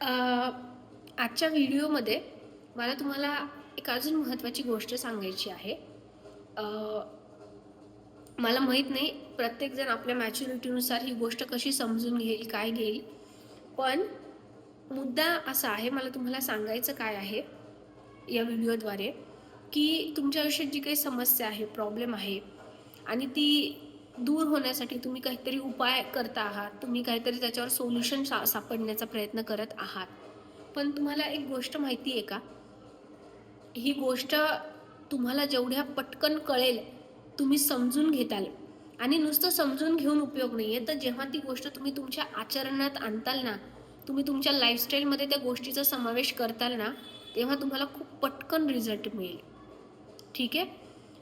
आजच्या व्हिडिओमध्ये मला तुम्हाला एक अजून महत्त्वाची गोष्ट सांगायची आहे. मला माहीत नाही प्रत्येकजण आपल्या मॅच्युरिटीनुसार ही गोष्ट कशी समजून घेईल काय घेईल. पण मुद्दा असा आहे मला तुम्हाला सांगायचं काय आहे या व्हिडिओद्वारे की तुमच्या आयुष्यात जी काही समस्या आहे प्रॉब्लेम आहे आणि ती दूर होण्यासाठी तुम्ही काहीतरी उपाय करता आहात. तुम्ही काहीतरी त्याच्यावर सोल्युशन सा सापडण्याचा प्रयत्न करत आहात. पण तुम्हाला एक गोष्ट माहिती आहे का? ही गोष्ट तुम्हाला जेवढ्या पटकन कळेल तुम्ही समजून घेताल. आणि नुसतं समजून घेऊन उपयोग नाही आहे तर जेव्हा ती गोष्ट तुम्ही तुमच्या आचरणात आणताल ना तुम्ही तुमच्या लाईफस्टाईलमध्ये त्या गोष्टीचा समावेश करताल ना तेव्हा तुम्हाला खूप पटकन रिझल्ट मिळेल. ठीक आहे?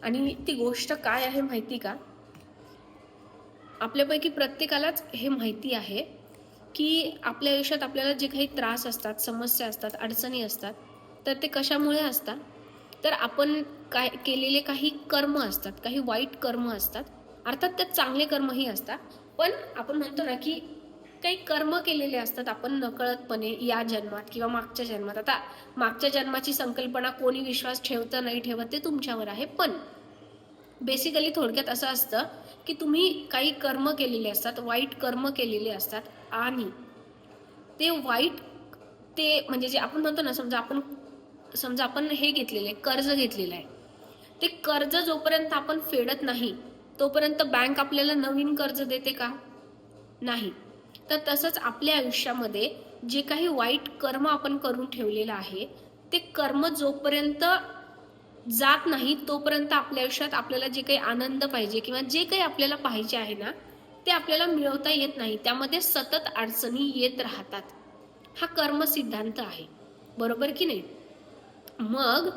आणि ती गोष्ट काय आहे माहिती का? आपल्यापैकी प्रत्येकालाच हे माहिती आहे की आपल्या आयुष्यात आपल्याला जे काही त्रास असतात समस्या असतात अडचणी असतात तर ते कशामुळे असतात? तर आपण काय केलेले काही कर्म असतात काही वाईट कर्म असतात. अर्थात त्यात चांगले कर्मही असतात. पण आपण म्हणतो ना की काही कर्म केलेले असतात आपण नकळतपणे या जन्मात किंवा मागच्या जन्मात. आता मागच्या जन्माची संकल्पना कोणी विश्वास ठेवतं नाही ठेवत ते तुमच्यावर आहे. पण बेसिकली थोडक्यात असं असतं की तुम्ही काही कर्म केलेले असतात वाईट कर्म केलेले असतात आणि ते वाईट ते म्हणजे जे आपण म्हणतो ना समजा आपण समजा आपण हे घेतलेलं आहे कर्ज घेतलेलं आहे. ते कर्ज जोपर्यंत आपण फेडत नाही तोपर्यंत बँक आपल्याला नवीन कर्ज देते का? नाही. तर तसंच आपल्या आयुष्यामध्ये जे काही वाईट कर्म आपण करून ठेवलेलं आहे ते कर्म जोपर्यंत जात नाही तोपर्यंत आपल्या आयुष्यात आपल्याला जे काही आनंद पाहिजे किंवा जे काही आपल्याला पाहिजे आहे ना ते आपल्याला मिळवता येत नाही. त्यामध्ये सतत अडचणी येत राहतात. हा कर्म सिद्धांत आहे. बरोबर की नाही? मग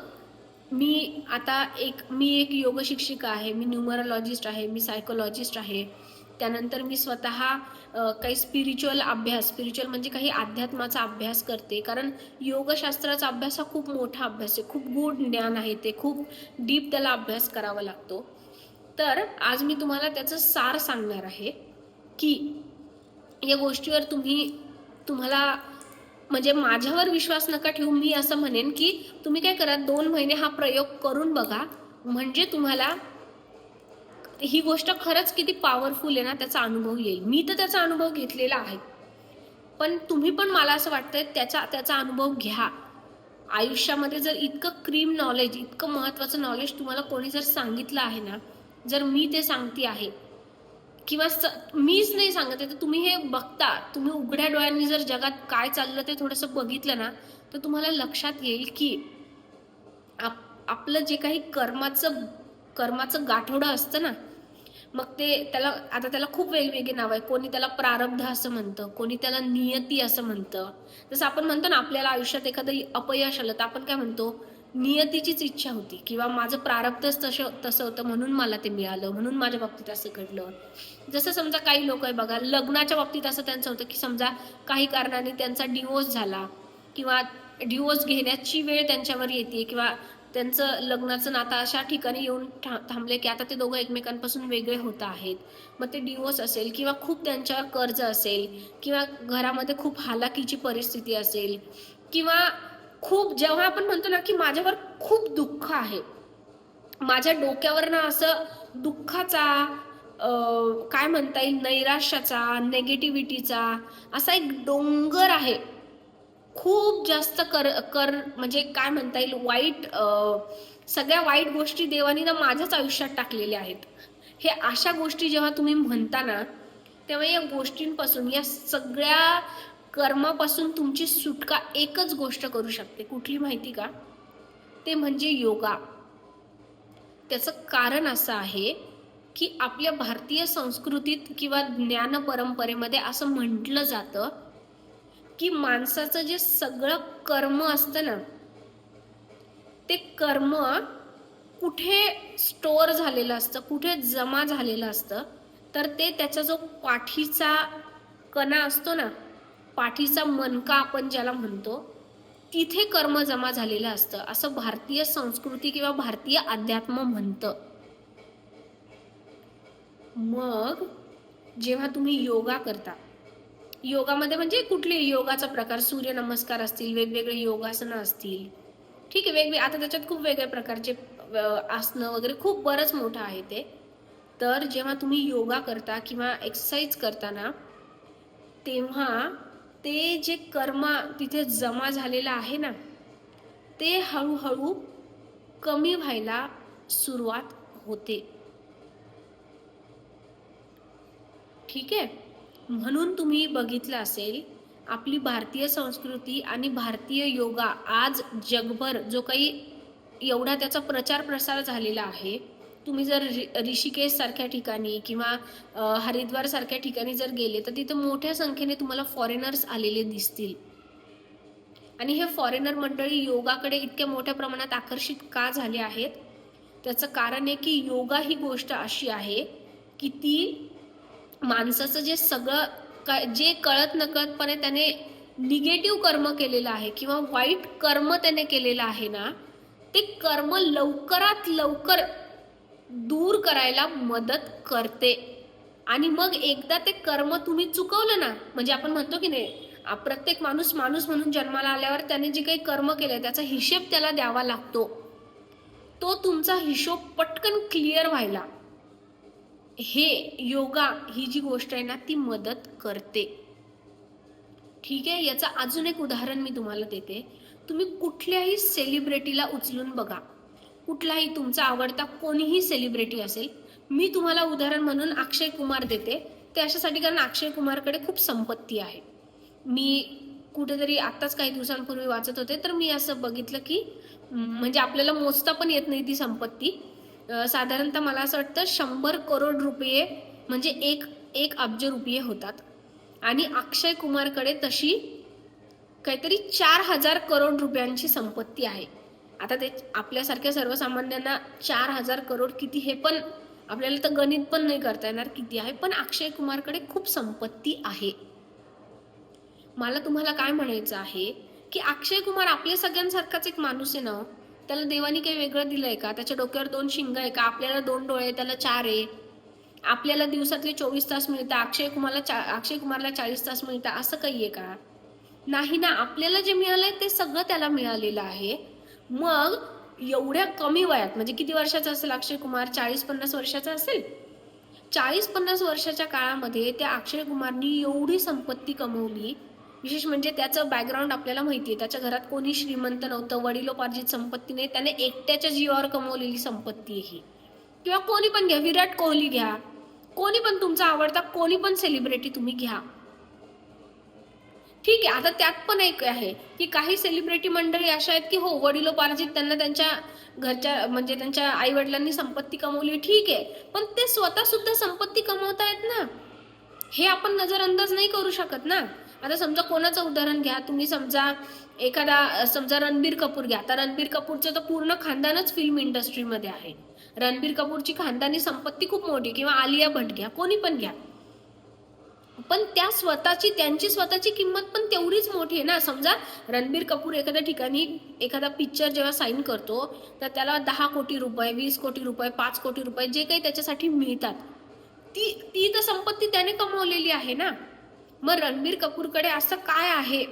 मी आता एक मी एक योग शिक्षिका आहे मी न्यूमरोलॉजिस्ट आहे मी सायकोलॉजिस्ट आहे. त्यानंतर मी स्वतः काही स्पिरिच्युअल अभ्यास स्पिरिच्युअल म्हणजे काही अध्यात्माचा अभ्यास करते. कारण योगशास्त्राचा अभ्यास हा खूप मोठा अभ्यास आहे. खूप गूढ ज्ञान आहे ते. खूप डीप त्याला अभ्यास करावा लागतो. तर आज मी तुम्हाला त्याचं सार सांगणार आहे की या गोष्टीवर तुम्ही तुम्हाला म्हणजे माझ्यावर विश्वास नका ठेवून मी असं म्हणेन की तुम्ही काय करा दोन महिने हा प्रयोग करून बघा. म्हणजे तुम्हाला ही गोष्ट खरंच किती पॉवरफुल आहे ना त्याचा अनुभव येईल. मी तर त्याचा अनुभव घेतलेला आहे. पण तुम्ही पण मला असं वाटतंय त्याचा त्याचा अनुभव घ्या. आयुष्यामध्ये जर इतकं क्रीम नॉलेज इतकं महत्त्वाचं नॉलेज तुम्हाला कोणी जर सांगितलं आहे ना जर मी ते सांगते आहे किंवा स मीच नाही सांगत आहे तर तुम्ही हे बघता. तुम्ही उघड्या डोळ्यांनी जर जगात काय चाललं ते थोडंसं बघितलं ना तर तुम्हाला लक्षात येईल की आप आपलं जे काही कर्माचं कर्माचं गाठोडं असतं ना मग ते त्याला आता त्याला खूप वेगवेगळे नाव आहे कोणी त्याला प्रारब्ध असं म्हणतं कोणी त्याला नियती असं म्हणतं. जसं आपण म्हणतो ना आपल्याला आयुष्यात एखादं अपयश आलं तर आपण काय म्हणतो? नियतीचीच इच्छा होती. किंवा माझं प्रारब्धच तसं तसं होतं म्हणून मला ते मिळालं म्हणून माझ्या बाबतीत असं घडलं. जसं समजा काही लोक आहे बघा लग्नाच्या बाबतीत असं त्यांचं होतं की समजा काही कारणाने त्यांचा डिवोर्स झाला. किंवा डिवोर्स घेण्याची वेळ त्यांच्यावर येते किंवा त्यांचं लग्नाचं नातं अशा ठिकाणी येऊन ठा थांबले की आता ते दोघं एकमेकांपासून वेगळे होत आहेत. मग ते डिवोर्स असेल किंवा खूप त्यांच्यावर कर्ज असेल किंवा घरामध्ये खूप हालाकीची परिस्थिती असेल किंवा खूप जेव्हा आपण म्हणतो ना की माझ्यावर खूप दुःख आहे माझ्या डोक्यावर ना असं दुःखाचा काय म्हणता येईल नैराश्याचा नेगेटिव्हिटीचा असा एक डोंगर आहे. खूप जास्त कर कर म्हणजे काय म्हणता येईल वाईट सगळ्या वाईट गोष्टी देवानी ना माझ्याच आयुष्यात टाकलेल्या आहेत. हे अशा गोष्टी जेव्हा तुम्ही म्हणता ना तेव्हा या गोष्टींपासून या सगळ्या कर्मापासून तुमची सुटका एकच गोष्ट करू शकते. कुठली माहिती का? ते म्हणजे योगा. त्याचं कारण असं आहे की आपल्या भारतीय संस्कृतीत किंवा ज्ञान परंपरेमध्ये असं म्हटलं जातं की माणसाचं जे सगळं कर्म असतं ना ते कर्म कुठे स्टोअर झालेलं असतं कुठे जमा झालेलं असतं तर ते त्याचा जो पाठीचा कणा असतो ना पाठीचा मनका आपण ज्याला म्हणतो तिथे कर्म जमा झालेलं असतं. असं भारतीय संस्कृती किंवा भारतीय अध्यात्म म्हणतं. मग जेव्हा तुम्ही योगा करता योगामध्ये म्हणजे कुठले योगाचा प्रकार? सूर्यनमस्कार असतील वेगवेगळे योगासनं असतील. ठीक आहे वेगवेगळे आता त्याच्यात खूप वेगळ्या प्रकारचे आसनं वगैरे खूप बरंच मोठं आहे ते. तर जेव्हा तुम्ही योगा करता किंवा एक्सरसाइज करताना तेव्हा ते जे कर्म तिथे जमा झालेलं आहे ना ते हळूहळू कमी व्हायला सुरुवात होते. ठीक आहे? म्हणून तुम्ही बघितलं असेल आपली भारतीय संस्कृती आणि भारतीय योगा आज जगभर जो काही एवढा त्याचा प्रचार प्रसार झालेला आहे तुम्ही जर ऋ- ऋषिकेश सारख्या ठिकाणी किंवा हरिद्वारसारख्या हरिद्वार सारख्या ठिकाणी जर गेले तर तिथं मोठ्या संख्येने तुम्हाला फॉरेनर्स आलेले दिसतील. आणि हे फॉरेनर मंडळी योगाकडे इतक्या मोठ्या प्रमाणात आकर्षित का झाले आहेत? त्याचं कारण आहे की योगा ही गोष्ट अशी आहे की ती माणसाचं जे सगळं काय जे कळत नकळतपणे त्याने निगेटिव्ह कर्म केलेलं आहे किंवा वाईट कर्म त्याने केलेलं आहे ना ते कर्म लवकरात लवकर दूर करायला मदत करते. आणि मग एकदा ते कर्म तुम्ही चुकवलं ना म्हणजे आपण म्हणतो की नाही प्रत्येक माणूस माणूस म्हणून जन्माला आल्यावर त्याने जे काही कर्म केलं त्याचा हिशेब त्याला द्यावा लागतो. तो तुमचा हिशोब पटकन क्लिअर व्हायला. हे योगा ही जी गोष्ट आहे ना ती मदत करते. ठीक आहे? याचं अजून एक उदाहरण मी तुम्हाला देते. तुम्ही कुठल्याही सेलिब्रिटीला उचलून बघा. कुठलाही तुमचा आवडता कोणीही सेलिब्रिटी असेल मी तुम्हाला उदाहरण म्हणून अक्षय कुमार देते. ते अशासाठी कारण अक्षय कुमारकडे खूप संपत्ती आहे. मी कुठेतरी आत्ताच काही दिवसांपूर्वी वाचत होते तर मी असं बघितलं की म्हणजे आपल्याला मोजता पण येत नाही ती संपत्ती. साधारणतः मला असं वाटतं शंभर करोड रुपये म्हणजे एक एक अब्ज रुपये होतात. आणि अक्षय कुमारकडे तशी काहीतरी चार हजार करोड रुपयांची संपत्ती आहे. आता ते आपल्यासारख्या सर्वसामान्यांना चार हजार करोड किती हे पण आपल्याला तर गणित पण नाही करता येणार किती आहे पण अक्षय कुमारकडे खूप संपत्ती आहे. मला तुम्हाला काय म्हणायचं आहे की अक्षय कुमार आपल्या सगळ्यांसारखाच एक माणूस आहे ना हो. त्याला देवानी काही वेगळं दिलंय का? त्याच्या डोक्यावर दोन शिंग आहे का? आपल्याला दोन डोळे त्याला चार आहे. आपल्याला दिवसातले चोवीस तास मिळतात अक्षय कुमारला चा अक्षय कुमारला चाळीस तास मिळतात असं काही आहे का? नाही ना आपल्याला जे मिळालंय ते सगळं त्याला मिळालेलं आहे. मग एवढ्या कमी वयात म्हणजे किती वर्षाचा असेल अक्षय कुमार? चाळीस पन्नास वर्षाचा असेल? चाळीस पन्नास वर्षाच्या काळामध्ये त्या अक्षय कुमारनी एवढी संपत्ती कमवली विशेष म्हणजे त्याचं बॅकग्राऊंड आपल्याला माहिती आहे त्याच्या घरात कोणी श्रीमंत नव्हतं वडिलोपार्जित संपत्ती नाही त्याने एकट्याच्या जीवावर कमवलेली संपत्ती आहे ही. किंवा कोणी पण घ्या विराट कोहली घ्या. कोणी पण तुमचा आवडता कोणी पण सेलिब्रिटी तुम्ही घ्या. ठीक आहे आता त्यात पण एक आहे की काही सेलिब्रिटी मंडळी अशा आहेत की हो वडिलोपार्जित त्यांना त्यांच्या घरच्या म्हणजे त्यांच्या आई वडिलांनी संपत्ती कमवली ठीक आहे. पण ते स्वतः सुद्धा संपत्ती कमवतायत ना. हे आपण नजरअंदाज नाही करू शकत ना. आता समजा कोणाचं उदाहरण घ्या तुम्ही समजा एखादा समजा रणबीर कपूर घ्या. आता रणबीर कपूरचं तर पूर्ण खानदानच फिल्म इंडस्ट्रीमध्ये आहे. रणबीर कपूरची खानदानी संपत्ती खूप मोठी किंवा आलिया भट घ्या कोणी पण घ्या. पण त्या स्वतःची त्यांची स्वतःची किंमत पण तेवढीच मोठी आहे ना. समजा रणबीर कपूर एखाद्या ठिकाणी एखादा पिक्चर जेव्हा साईन करतो तर त्याला दहा कोटी रुपये वीस कोटी रुपये पाच कोटी रुपये जे काही त्याच्यासाठी मिळतात. ती ती तर संपत्ती त्याने कमवलेली आहे ना. मग रणबीर कपूरकडे असं काय आहे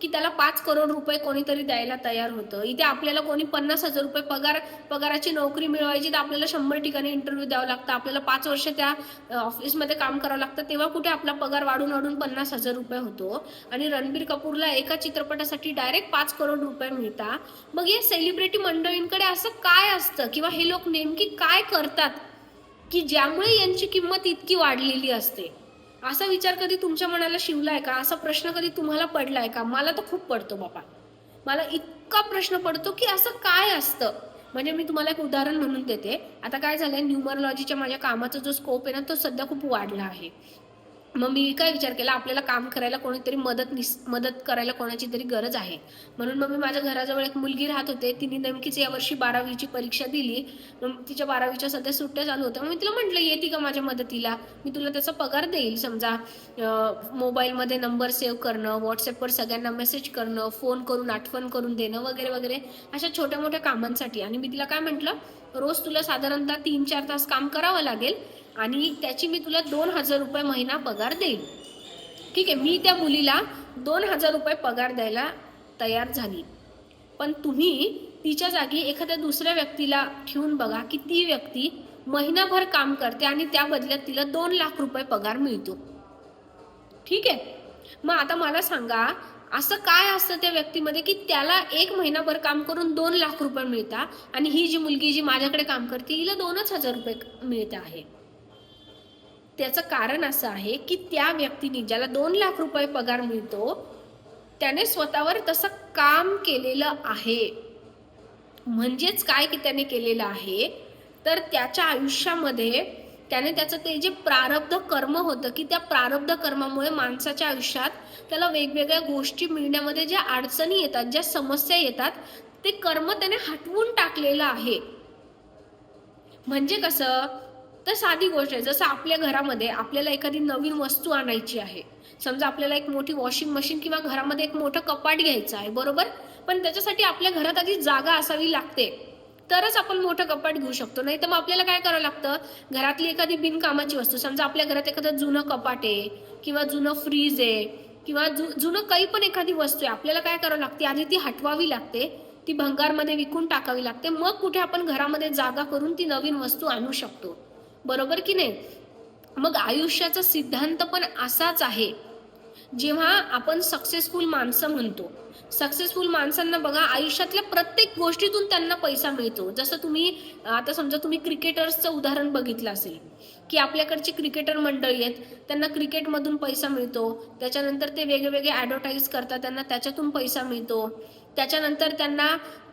की त्याला पाच करोड रुपये कोणीतरी द्यायला तयार होतं? इथे आपल्याला कोणी पन्नास हजार रुपये पगार पगाराची नोकरी मिळवायची तर आपल्याला शंभर ठिकाणी इंटरव्ह्यू द्यावं लागतं. आपल्याला पाच वर्ष त्या ऑफिसमध्ये काम करावं लागतं. तेव्हा कुठे आपला पगार वाढून वाढून पन्नास हजार रुपये होतो? आणि रणबीर कपूरला एका चित्रपटासाठी डायरेक्ट पाच करोड रुपये मिळतात मग या सेलिब्रिटी मंडळींकडे असं काय असतं? किंवा हे लोक नेमकी काय करतात? की ज्यामुळे यांची किंमत इतकी वाढलेली असते? असा विचार कधी तुमच्या मनाला शिवलाय का? असा प्रश्न कधी तुम्हाला पडलाय का? मला तर खूप पडतो बाबा. मला इतका प्रश्न पडतो की असं काय असतं? म्हणजे मी तुम्हाला एक उदाहरण म्हणून देते. आता काय झालंय न्यूमरॉलॉजीच्या माझ्या कामाचा जो स्कोप आहे ना तो सध्या खूप वाढला आहे. मग मी काय विचार केला आपल्याला काम करायला कोणीतरी मदत निस मदत करायला कोणाची तरी गरज आहे. म्हणून मग मी माझ्या घराजवळ एक मुलगी राहत होते तिने नेमकीच यावर्षी बारावीची परीक्षा दिली. मग तिच्या बारावीच्या सध्या सुट्ट्या चालू होत्या. मग मी तिला म्हटलं येते का माझ्या मदतीला? मी तुला त्याचा पगार देईल. समजा मोबाईलमध्ये नंबर सेव्ह करणं व्हॉट्सअपवर सगळ्यांना मेसेज करणं फोन करून आठवण करून देणं वगैरे वगैरे अशा छोट्या मोठ्या कामांसाठी. आणि मी तिला काय म्हटलं रोज तुला साधारणतः तीन चार तास काम करावं लागेल. आणि त्याची मी तुला दोन हजार रुपये महिना पगार देईल ठीक आहे मी त्या मुलीला दोन हजार रुपये पगार द्यायला तयार झाली. पण तुम्ही तिच्या जागी एखाद्या दुसऱ्या व्यक्तीला ठेवून बघा की ती व्यक्ती महिनाभर काम करते आणि त्या बदल्यात तिला दोन लाख रुपये पगार मिळतो. ठीक आहे? मग आता मला सांगा असं काय असतं त्या व्यक्तीमध्ये की त्याला एक महिनाभर काम करून दोन लाख रुपये मिळतात आणि ही जी मुलगी जी माझ्याकडे काम करते हिला दोनच हजार रुपये मिळत आहे? त्याचं कारण असं आहे की त्या व्यक्तीने ज्याला दोन लाख रुपये पगार मिळतो त्याने स्वतःवर तसं काम केलेलं आहे. म्हणजेच काय की त्याने केलेलं आहे? तर त्याच्या आयुष्यामध्ये त्याने त्याचं ते जे प्रारब्ध कर्म होतं की त्या प्रारब्ध कर्मामुळे माणसाच्या आयुष्यात त्याला वेगवेगळ्या गोष्टी मिळण्यामध्ये ज्या अडचणी येतात ज्या समस्या येतात ते कर्म त्याने हटवून टाकलेलं आहे. म्हणजे कसं? तर साधी गोष्ट आहे. जसं आपल्या घरामध्ये आपल्याला एखादी नवीन वस्तू आणायची आहे. समजा आपल्याला एक मोठी वॉशिंग मशीन किंवा घरामध्ये एक मोठं कपाट घ्यायचं आहे बरोबर? पण त्याच्यासाठी आपल्या घरात आधी जागा असावी लागते. तरच आपण मोठं कपाट घेऊ शकतो. नाही तर मग आपल्याला काय करावं लागतं? घरातली एखादी बिनकामाची वस्तू समजा आपल्या घरात एखादं जुनं कपाट आहे किंवा जुनं फ्रीज आहे किंवा जु जुनं काही पण एखादी वस्तू आहे आपल्याला काय करावं लागते? आधी ती हटवावी लागते ती भंगारमध्ये विकून टाकावी लागते. मग कुठे आपण घरामध्ये जागा करून ती नवीन वस्तू आणू शकतो. बरोबर की नाही? मग आयुष्याचा सिद्धांत पण असाच आहे. जेव्हा आपण सक्सेसफुल माणसं म्हणतो सक्सेसफुल माणसांना बघा आयुष्यातल्या प्रत्येक गोष्टीतून त्यांना पैसा मिळतो. जसं तुम्ही आता समजा तुम्ही क्रिकेटर्सचं उदाहरण बघितलं असेल की आपल्याकडची क्रिकेटर मंडळी आहेत त्यांना क्रिकेटमधून पैसा मिळतो त्याच्यानंतर ते वेगवेगळे ॲडव्हर्टाईज करतात त्यांना त्याच्यातून पैसा मिळतो त्याच्यानंतर त्यांना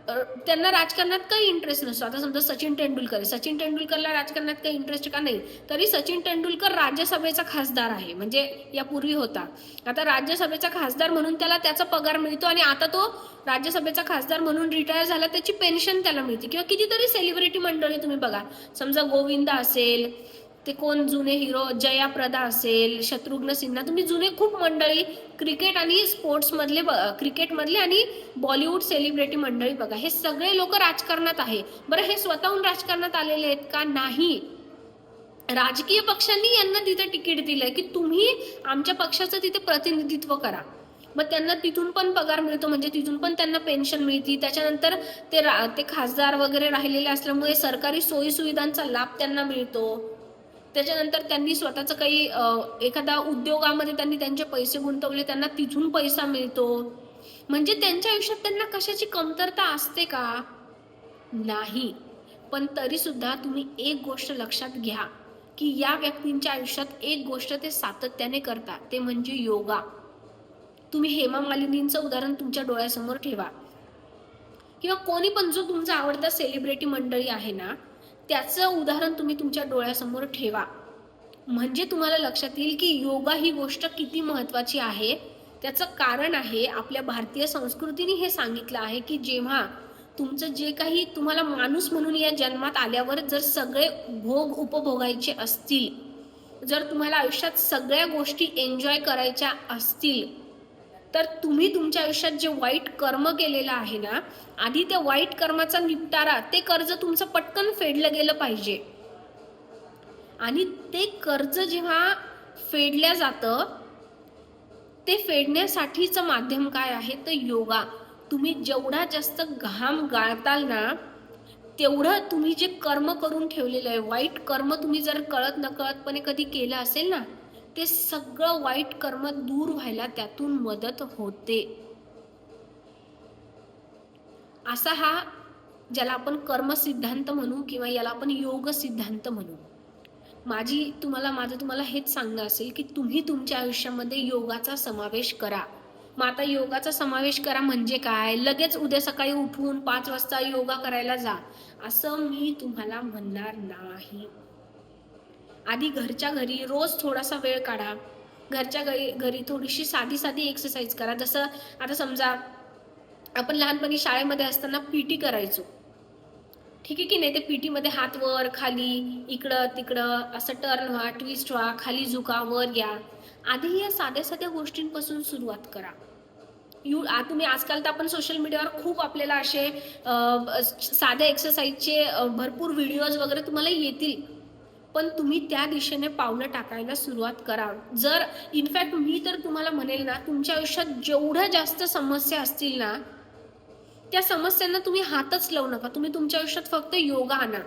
त्यांना राजकारणात काही इंटरेस्ट नसतो. आता समजा सचिन तेंडुलकर आहे. सचिन तेंडुलकरला राजकारणात काही इंटरेस्ट का नाही? तरी सचिन तेंडुलकर राज्यसभेचा खासदार आहे. म्हणजे यापूर्वी होता. आता राज्यसभेचा खासदार म्हणून त्याला त्याचा पगार मिळतो आणि आता तो राज्यसभेचा खासदार म्हणून रिटायर झाला त्याची पेन्शन त्याला मिळते. किंवा कितीतरी सेलिब्रिटी मंडळी तुम्ही बघा. समजा गोविंदा असेल ते कोण जुने हिरो जया प्रदा असेल शत्रुघ्न सिन्हा. तुम्ही जुने खूप मंडळी क्रिकेट आणि स्पोर्ट्स मधले क्रिकेट मधले आणि बॉलिवूड सेलिब्रिटी मंडळी बघा. हे सगळे लोक राजकारणात आहे. बरं हे स्वतःहून राजकारणात आलेले आहेत का? नाही. राजकीय पक्षांनी यांना तिथे तिकीट दिलंय की तुम्ही आमच्या पक्षाचं तिथे प्रतिनिधित्व करा. मग त्यांना तिथून पण पगार मिळतो म्हणजे तिथून पण त्यांना पेन्शन मिळते. त्याच्यानंतर ते रा- ते खासदार वगैरे राहिलेले असल्यामुळे सरकारी सोयी सुविधांचा लाभ त्यांना मिळतो. त्याच्यानंतर त्यांनी स्वतःचं काही एखादा उद्योगामध्ये त्यांनी त्यांचे पैसे गुंतवले त्यांना तिथून पैसा मिळतो. म्हणजे त्यांच्या आयुष्यात त्यांना कशाची कमतरता असते का? नाही. पण तरी सुद्धा तुम्ही एक गोष्ट लक्षात घ्या की या व्यक्तींच्या आयुष्यात एक गोष्ट ते सातत्याने करतात ते म्हणजे योगा. तुम्ही हेमा मालिनींचं उदाहरण तुमच्या डोळ्यासमोर ठेवा. किंवा कोणी पण जो तुमचा आवडता सेलिब्रिटी मंडळी आहे ना त्याचं उदाहरण तुम्ही तुमच्या डोळ्यासमोर ठेवा. म्हणजे तुम्हाला लक्षात येईल की योगा ही गोष्ट किती महत्वाची आहे. त्याचं कारण आहे आपल्या भारतीय संस्कृतीने हे सांगितलं आहे की जेव्हा तुमचं जे काही तुम्हाला माणूस म्हणून या जन्मात आल्यावर जर सगळे भोग उपभोगायचे असतील जर तुम्हाला आयुष्यात सगळ्या गोष्टी एन्जॉय करायच्या असतील तर तुम्ही तुमच्या आयुष्यात जे वाईट कर्म केलेलं आहे ना आधी त्या वाईट कर्माचा निपटारा ते कर्ज तुमचं पटकन फेडलं गेलं पाहिजे. आणि ते कर्ज जेव्हा फेडल्या जातं ते फेडण्यासाठीचं माध्यम काय आहे? तर योगा. तुम्ही जेवढा जास्त घाम गाळताल ना तेवढं तुम्ही जे कर्म करून ठेवलेलं आहे वाईट कर्म तुम्ही जर कळत नकळतपणे कधी केलं असेल ना ते सगळं वाईट कर्म दूर व्हायला त्यातून मदत होते. असा हा ज्याला आपण कर्म सिद्धांत म्हणू किंवा याला आपण योग सिद्धांत म्हणू. माझी तुम्हाला माझं तुम्हाला हेच सांगणं असेल की तुम्ही तुमच्या आयुष्यामध्ये योगाचा समावेश करा. मग आता योगाचा समावेश करा म्हणजे काय? लगेच उद्या सकाळी उठून पाच वाजता योगा करायला जा. असं मी तुम्हाला म्हणणार नाही. आधी घरच्या घरी रोज थोडासा वेळ काढा. घरच्या घरी घरी थोडीशी साधी साधी एक्सरसाइज करा. जसं आता समजा आपण लहानपणी शाळेमध्ये असताना पी टी करायचो. ठीक आहे की नाही? ते पी टीमध्ये हात वर खाली इकडं तिकडं असं टर्न व्हा ट्विस्ट व्हा खाली झुका वर या. आधी या साध्या साध्या गोष्टींपासून सुरुवात करा. यू आ तुम्ही आजकाल तर आपण सोशल मीडियावर खूप आपल्याला असे साध्या एक्सरसाइजचे भरपूर व्हिडिओज वगैरे तुम्हाला येतील. पण तुम्ही त्या दिशेने पावलं टाकायला सुरुवात करा. जर इनफॅक्ट मी तर तुम्हाला म्हणेल ना तुमच्या आयुष्यात जेवढ्या जास्त समस्या असतील ना त्या समस्यांना तुम्ही हातच लावू नका. तुम्ही तुमच्या आयुष्यात फक्त योगा आणा.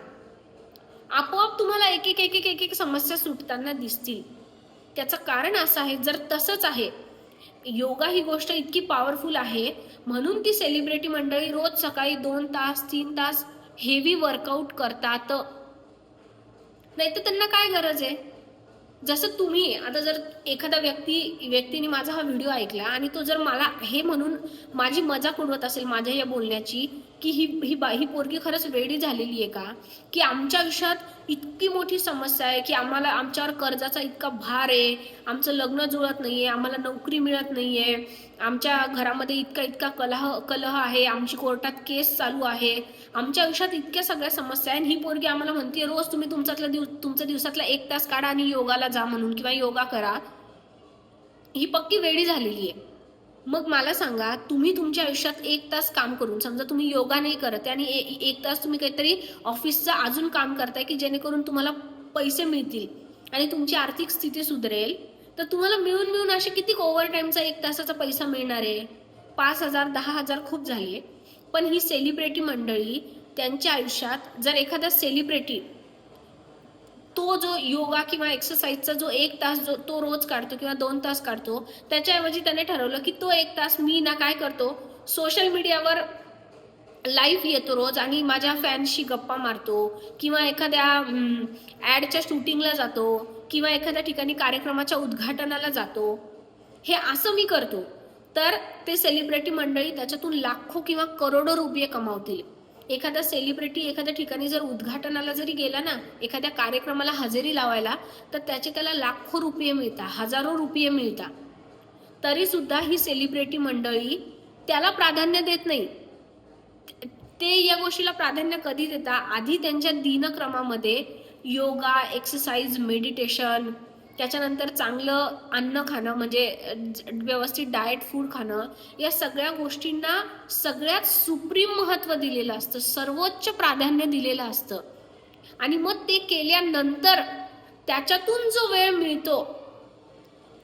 आपोआप तुम्हाला एक एक एक एक एक एक समस्या सुटताना दिसतील. त्याचं कारण असं आहे जर तसंच आहे योगा ही गोष्ट इतकी पॉवरफुल आहे म्हणून ती सेलिब्रिटी मंडळी रोज सकाळी दोन तास तीन तास हेवी वर्कआउट करतात. नाही तर त्यांना काय गरज आहे? जसं तुम्ही आता जर एखादा व्यक्ती व्यक्तीने माझा हा व्हिडिओ ऐकला आणि तो जर मला हे म्हणून माझी मजाक उडवत असेल माझ्या या बोलण्याची की ही ही बा ही पोरगी खरंच वेडी झालेली आहे का? की आमच्या आयुष्यात इतकी मोठी समस्या आहे की आम्हाला आमच्यावर कर्जाचा इतका भार आहे आमचं लग्न जुळत नाही आहे आम्हाला नोकरी मिळत नाही आहे आमच्या घरामध्ये इतका इतका कलह कलह आहे आमची कोर्टात केस चालू आहे. आमच्या आयुष्यात इतक्या सगळ्या समस्या आहे आणि ही पोरगी आम्हाला म्हणते रोज तुम्ही तुमच्यातला दिवस तुमच्या दिवसातला एक तास काढा आणि योगाला जा म्हणून किंवा योगा करा. ही पक्की वेळी झालेली आहे. मग मला सांगा तुम्ही तुमच्या आयुष्यात एक तास काम करून समजा तुम्ही योगा नाही करत आणि ए- एक तास तुम्ही काहीतरी ऑफिसचं अजून काम करताय की जेणेकरून तुम्हाला पैसे मिळतील आणि तुमची आर्थिक स्थिती सुधरेल तर तुम्हाला मिळून मिळून असे किती ओव्हर टाईमचा एक तासाचा पैसा मिळणार आहे? पाच हजार दहा हजार खूप झाले. पण ही सेलिब्रिटी मंडळी त्यांच्या आयुष्यात जर एखादा सेलिब्रिटी तो जो योगा किंवा एक्सरसाइजचा जो एक तास जो तो रोज काढतो किंवा दोन तास काढतो त्याच्याऐवजी त्याने ठरवलं की तो एक तास मी ना काय करतो? सोशल मीडियावर लाईव्ह येतो रोज आणि माझ्या फॅन्सशी गप्पा मारतो किंवा एखाद्या ॲडच्या शूटिंगला जातो किंवा एखाद्या ठिकाणी कार्यक्रमाच्या उद्घाटनाला जातो. हे असं मी करतो. तर ते सेलिब्रिटी मंडळी त्याच्यातून लाखो किंवा करोडो रुपये कमावतील. एखादा सेलिब्रिटी एखाद्या ठिकाणी जर उद्घाटनाला जरी गेला ना एखाद्या कार्यक्रमाला हजेरी लावायला तर त्याचे त्याला लाखो रुपये मिळतात हजारो रुपये मिळतात. तरी सुद्धा ही सेलिब्रिटी मंडळी त्याला प्राधान्य देत नाही. ते या गोष्टीला प्राधान्य कधी देता आधी त्यांच्या दिनक्रमामध्ये योगा एक्सरसाइज मेडिटेशन त्याच्यानंतर चांगलं अन्न खाणं म्हणजे व्यवस्थित डाएट फूड खाणं या सगळ्या गोष्टींना सगळ्यात सुप्रीम महत्त्व दिलेलं असतं सर्वोच्च प्राधान्य दिलेलं असतं. आणि मग ते केल्यानंतर त्याच्यातून जो वेळ मिळतो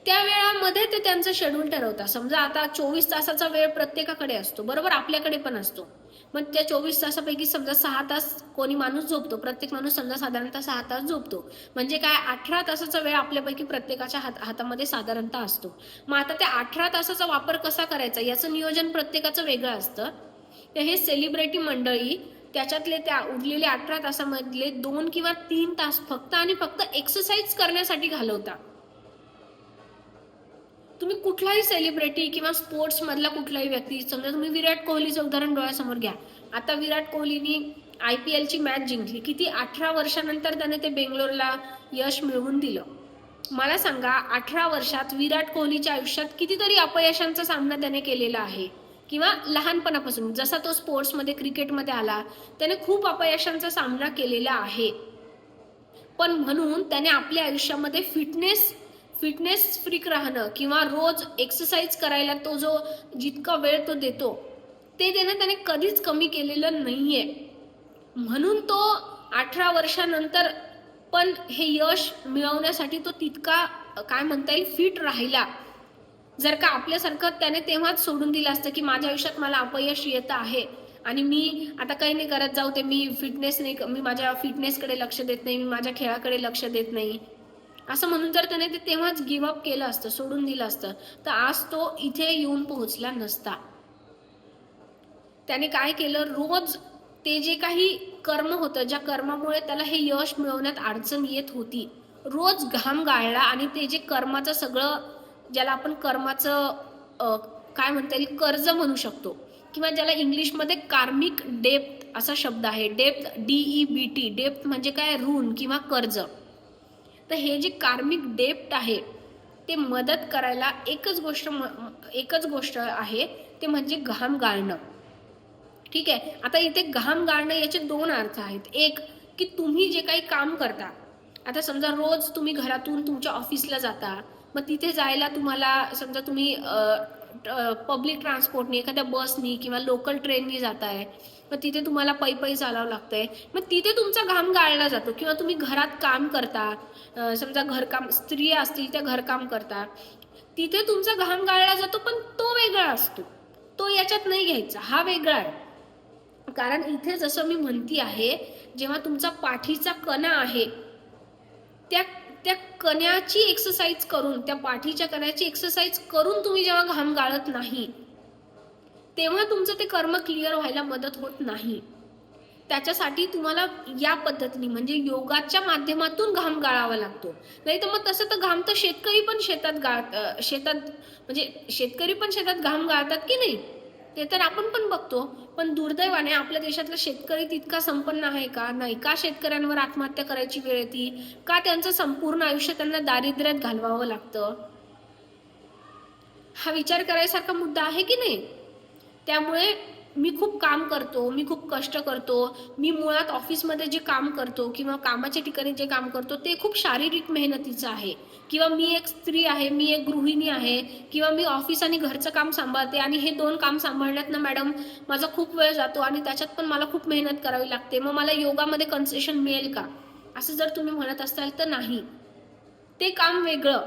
त्या वेळामध्ये ते त्यांचं शेड्यूल ठरवतात. समजा आता चोवीस तासाचा वेळ प्रत्येकाकडे असतो बरोबर? आपल्याकडे पण असतो. मग त्या चोवीस तासापैकी समजा सहा तास कोणी माणूस झोपतो प्रत्येक माणूस समजा साधारणतः सहा तास झोपतो. म्हणजे काय अठरा तासाचा वेळ आपल्यापैकी प्रत्येकाच्या हात हातामध्ये साधारणतः असतो. मग आता त्या अठरा तासाचा वापर कसा करायचा? याचं नियोजन प्रत्येकाचं वेगळं असतं. तर हे सेलिब्रिटी मंडळी त्याच्यातले त्या उरलेले अठरा तासामधले दोन किंवा तीन तास फक्त आणि फक्त एक्सरसाइज करण्यासाठी घालवता तुम्ही कुठलाही सेलिब्रिटी किंवा स्पोर्ट्समधला कुठलाही व्यक्ती समजा तुम्ही विराट कोहलीचं उदाहरण डोळ्यासमोर घ्या. आता विराट कोहलीनी आय पी एलची मॅच जिंकली. किती अठरा वर्षानंतर त्याने ते बेंगलोरला यश मिळवून दिलं? मला सांगा अठरा वर्षात विराट कोहलीच्या आयुष्यात कितीतरी अपयशांचा सामना त्याने केलेला आहे? किंवा लहानपणापासून जसा तो स्पोर्ट्समध्ये क्रिकेटमध्ये आला त्याने खूप अपयशांचा सामना केलेला आहे. पण म्हणून त्याने आपल्या आयुष्यामध्ये फिटनेस फिटनेस फ्रीक राहणं किंवा रोज एक्सरसाइज करायला तो जो जितका वेळ तो देतो ते देणं त्याने कधीच कमी केलेलं नाहीये. म्हणून तो अठरा वर्षानंतर पण हे यश मिळवण्यासाठी तो तितका काय म्हणता येईल फिट राहिला. जर का आपल्यासारखं त्याने तेव्हाच सोडून दिलं असतं की माझ्या आयुष्यात मला अपयश येत आहे आणि मी आता काही नाही करत जाऊ ते मी फिटनेस नाही मी माझ्या फिटनेसकडे लक्ष देत नाही मी माझ्या खेळाकडे लक्ष देत नाही. असं म्हणून जर त्याने ते तेव्हाच गिवअप केलं असतं सोडून दिलं असतं तर आज तो इथे येऊन पोहोचला नसता. त्याने काय केलं? रोज ते जे काही कर्म होतं ज्या कर्मामुळे त्याला हे यश मिळवण्यात अडचण येत होती रोज घाम गाळला आणि ते जे कर्माचं सगळं ज्याला आपण कर्माचं काय म्हणता येईल कर्ज म्हणू शकतो किंवा ज्याला इंग्लिशमध्ये कार्मिक डेप्थ असा शब्द आहे depth D E B T depth म्हणजे काय? ऋण किंवा कर्ज. तर हे जे कार्मिक डेप्ट आहे ते मदत करायला एकच गोष्ट म- एकच गोष्ट आहे ते म्हणजे घाम गाळणं. ठीक आहे? आता इथे घाम गाळणं याचे दोन अर्थ आहेत. एक की तुम्ही जे काही काम करता आता समजा रोज तुम्ही घरातून तुमच्या ऑफिसला जाता मग तिथे जायला तुम्हाला समजा तुम्ही पब्लिक ट्रान्सपोर्टनी एखाद्या बसनी किंवा लोकल ट्रेननी जाताय मग तिथे तुम्हाला पै पै चालावं लागतंय. मग तिथे तुमचा घाम गाळला जातो किंवा तुम्ही घरात काम करता समजा घरकाम स्त्रिया असतील त्या घरकाम करता तिथे तुमचा घाम गाळला जातो पण तो वेगळा असतो. तो याच्यात नाही घ्यायचा हा वेगळा आहे. कारण इथे जसं मी म्हणती आहे जेव्हा तुमचा पाठीचा कणा आहे त्या त्या कण्याची एक्सरसाइज करून त्या पाठीच्या कण्याची एक्सरसाइज करून तुम्ही जेव्हा घाम गाळत नाही तेव्हा तुमचं ते कर्म क्लिअर व्हायला मदत होत नाही. त्याच्यासाठी तुम्हाला या पद्धतीने म्हणजे योगाच्या माध्यमातून घाम गाळावा लागतो. नाही तर मग तसं तर घाम तर शेतकरी पण शेतात गाळ शेतात म्हणजे शेतकरी पण शेतात घाम गाळतात की नाही? ते तर आपण पण बघतो पण दुर्दैवाने आपल्या देशातला शेतकरी तितका संपन्न आहे का? नाही. का शेतकऱ्यांवर आत्महत्या करायची वेळ येते? का त्यांचं संपूर्ण आयुष्य त्यांना दारिद्र्यात घालवावं लागतं? हा विचार करायसारखा मुद्दा आहे की नाही? त्यामुळे मी खूप काम करतो मी खूप कष्ट करतो मी मुळात ऑफिसमध्ये जे काम करतो किंवा कामाच्या ठिकाणी जे काम करतो ते खूप शारीरिक मेहनतीचं आहे. किंवा मी एक स्त्री आहे मी एक गृहिणी आहे किंवा मी ऑफिस आणि घरचं काम सांभाळते आणि हे दोन काम सांभाळण्यात ना मॅडम माझा खूप वेळ जातो आणि त्याच्यात पण मला खूप मेहनत करावी लागते. मग मला योगामध्ये कन्सेशन मिळेल का? असं जर तुम्ही म्हणत असाल तर नाही. ते काम वेगळं.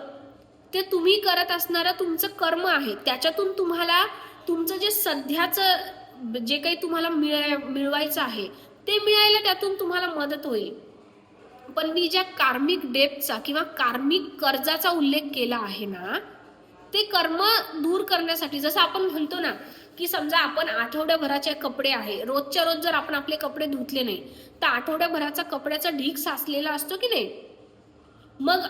ते तुम्ही करत असणारं तुमचं कर्म आहे. त्याच्यातून तुम्हाला तुमचं जे सध्याचं जे काही तुम्हाला मिळाय मिळवायचं आहे ते मिळायला त्यातून तुम्हाला मदत होईल. पण मी ज्या कार्मिक डेपचा किंवा कार्मिक कर्जाचा उल्लेख केला आहे ना ते कर्म दूर करण्यासाठी जसं आपण म्हणतो ना की समजा आपण आठवड्याभराचे कपडे आहे रोजच्या रोज जर आपण आपले कपडे धुतले नाही तर आठवड्याभराचा कपड्याचा ढीक साचलेला असतो की नाही? मग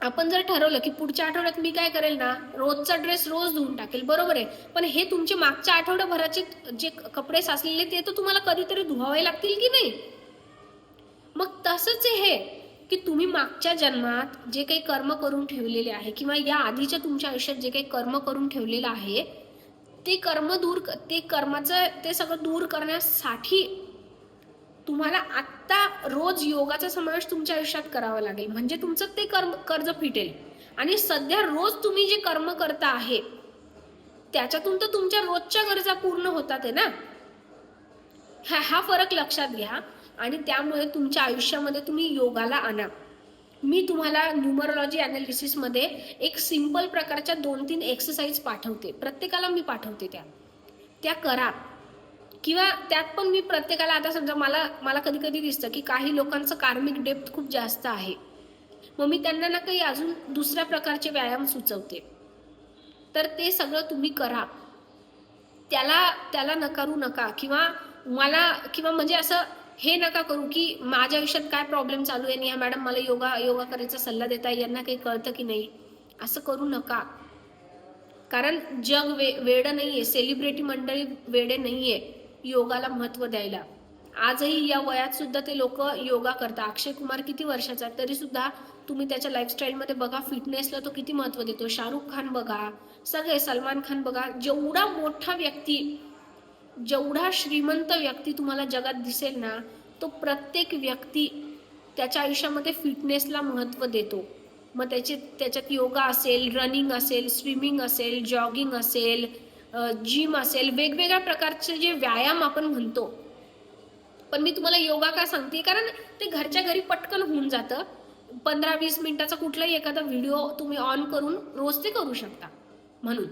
आपण जर ठरवलं की पुढच्या आठवड्यात मी काय करेल ना रोजचा ड्रेस रोज धुवून टाकेल बरोबर आहे. पण हे तुमचे मागच्या आठवड्याभराचे जे कपडे साचलेले ते तर तुम्हाला कधीतरी धुवावे लागतील की नाही? मग तसंच हे की तुम्ही मागच्या जन्मात जे काही कर्म करून ठेवलेले आहे किंवा या आधीच्या तुमच्या आयुष्यात जे काही कर्म करून ठेवलेलं आहे ते कर्म दूर ते कर्माचं ते सगळं दूर करण्यासाठी तुम्हाला आत्ता रोज योगाचा समावेश तुमच्या आयुष्यात करावा लागेल. म्हणजे तुमचं ते कर्म कर्ज फिटेल. आणि सध्या रोज तुम्ही जे कर्म करता आहे त्याच्यातून तर तुमच्या रोजच्या गरजा पूर्ण होतात आहे ना? हा हा फरक लक्षात घ्या आणि त्यामुळे तुमच्या आयुष्यामध्ये तुम्ही योगाला आणा. मी तुम्हाला न्यूमरोलॉजी अनालिसिसमध्ये एक सिंपल प्रकारच्या दोन तीन एक्सरसाइज पाठवते. प्रत्येकाला मी पाठवते त्या. त्या करा. किंवा त्यात पण मी प्रत्येकाला आता समजा मला मला कधी कधी दिसतं की काही लोकांचं कार्मिक डेप्थ खूप जास्त आहे. मग मी त्यांना ना काही अजून दुसऱ्या प्रकारचे व्यायाम सुचवते. तर ते सगळं तुम्ही करा. त्याला त्याला नकारू नका किंवा मला किंवा म्हणजे असं हे नका करू की माझ्या आयुष्यात काय प्रॉब्लेम चालू आहे आणि ह्या मॅडम मला योगा योगा करायचा सल्ला देताय यांना काही कळतं की नाही? असं करू नका. कारण जग वे वेडं आहे सेलिब्रिटी मंडळी वेडे आहे योगाला महत्त्व द्यायला. आजही या वयात सुद्धा ते लोक योगा करतात. अक्षय कुमार किती वर्षाचा तरी सुद्धा तुम्ही त्याच्या लाईफस्टाईलमध्ये बघा फिटनेसला तो किती महत्त्व देतो. शाहरुख खान बघा सगळे सलमान खान बघा. जेवढा मोठा व्यक्ती जेवढा श्रीमंत व्यक्ती तुम्हाला जगात दिसेल ना तो प्रत्येक व्यक्ती त्याच्या आयुष्यामध्ये फिटनेसला महत्त्व देतो. मग त्याचे त्याच्यात योगा असेल रनिंग असेल स्विमिंग असेल जॉगिंग असेल जिम असेल वेगवेगळ्या प्रकारचे जे व्यायाम आपण म्हणतो. पण मी तुम्हाला योगा का सांगते? कारण ते घरच्या घरी पटकन होऊन जातं. पंधरा वीस मिनिटाचा कुठलाही एखादा व्हिडिओ तुम्ही ऑन करून रोज ते करू शकता म्हणून.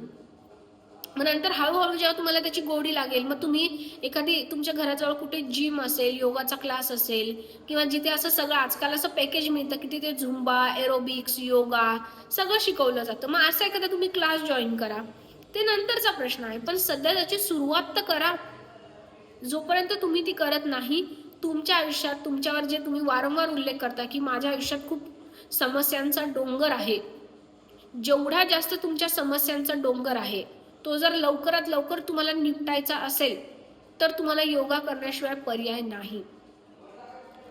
मग नंतर हळूहळू जेव्हा तुम्हाला त्याची गोडी लागेल मग तुम्ही एखादी तुमच्या घराजवळ कुठे जिम असेल योगाचा क्लास असेल किंवा जिथे असं सगळं आजकाल असं पॅकेज मिळतं की तिथे झुंबा एरोबिक्स योगा सगळं शिकवलं जातं. मग असं एखादा तुम्ही क्लास जॉईन करा. ते नंतरचा प्रश्न आहे. पण सध्या त्याची सुरुवात तर करा. जोपर्यंत तुम्ही ती करत नाही तुमच्या आयुष्यात तुमच्यावर जे तुम्ही वारंवार उल्लेख करता की माझ्या आयुष्यात खूप समस्यांचा डोंगर आहे. जेवढा जास्त तुमच्या समस्यांचा डोंगर आहे तो जर लवकरात लवकर तुम्हाला निपटायचा असेल तर तुम्हाला योगा करण्याशिवाय पर्याय नाही.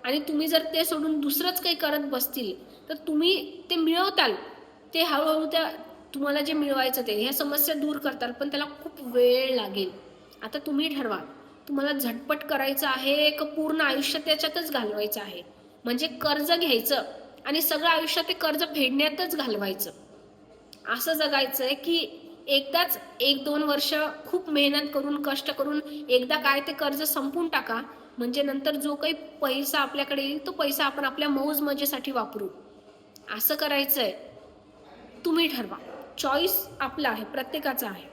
आणि तुम्ही जर ते सोडून दुसरंच काही करत बसतील तर तुम्ही ते मिळवताल. ते हळूहळू त्या तुम्हाला जे मिळवायचं ते ह्या समस्या दूर करताल पण त्याला खूप वेळ लागेल. आता तुम्ही ठरवा. तुम्हाला झटपट करायचं आहे का पूर्ण आयुष्य त्याच्यातच घालवायचं आहे? म्हणजे कर्ज घ्यायचं आणि सगळं आयुष्य ते कर्ज फेडण्यातच घालवायचं. असं जगायचं आहे की एकदाच एक दोन वर्ष खूप मेहनत करून कष्ट करून एकदा काय ते कर्ज संपून टाका. म्हणजे नंतर जो काही पैसा आपल्याकडे येईल तो पैसा आपण आपल्या मौज मजेसाठी वापरू. असं करायचं आहे तुम्ही ठरवा. चॉईस आपला आहे प्रत्येकाचा आहे.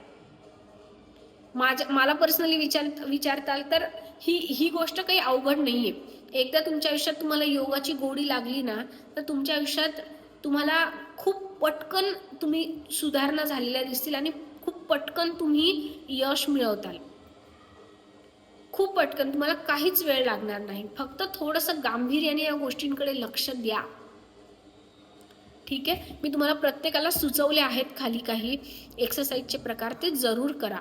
माझ्या मला पर्सनली विचार विचारताल तर ही ही गोष्ट काही अवघड नाहीये. एकदा तुमच्या आयुष्यात तुम्हाला योगाची गोडी लागली ना तर तुमच्या आयुष्यात तुम्हाला खूप पटकन तुम्ही सुधारणा झालेल्या दिसतील आणि खूप पटकन तुम्ही यश मिळवताल. खूप पटकन तुम्हाला काहीच वेळ लागणार नाही. फक्त थोडंसं गांभीर्याने या गोष्टींकडे लक्ष द्या. ठीक आहे? मी तुम्हाला प्रत्येकाला सुचवले आहेत खाली काही. एक्सरसाइजचे प्रकार ते जरूर करा.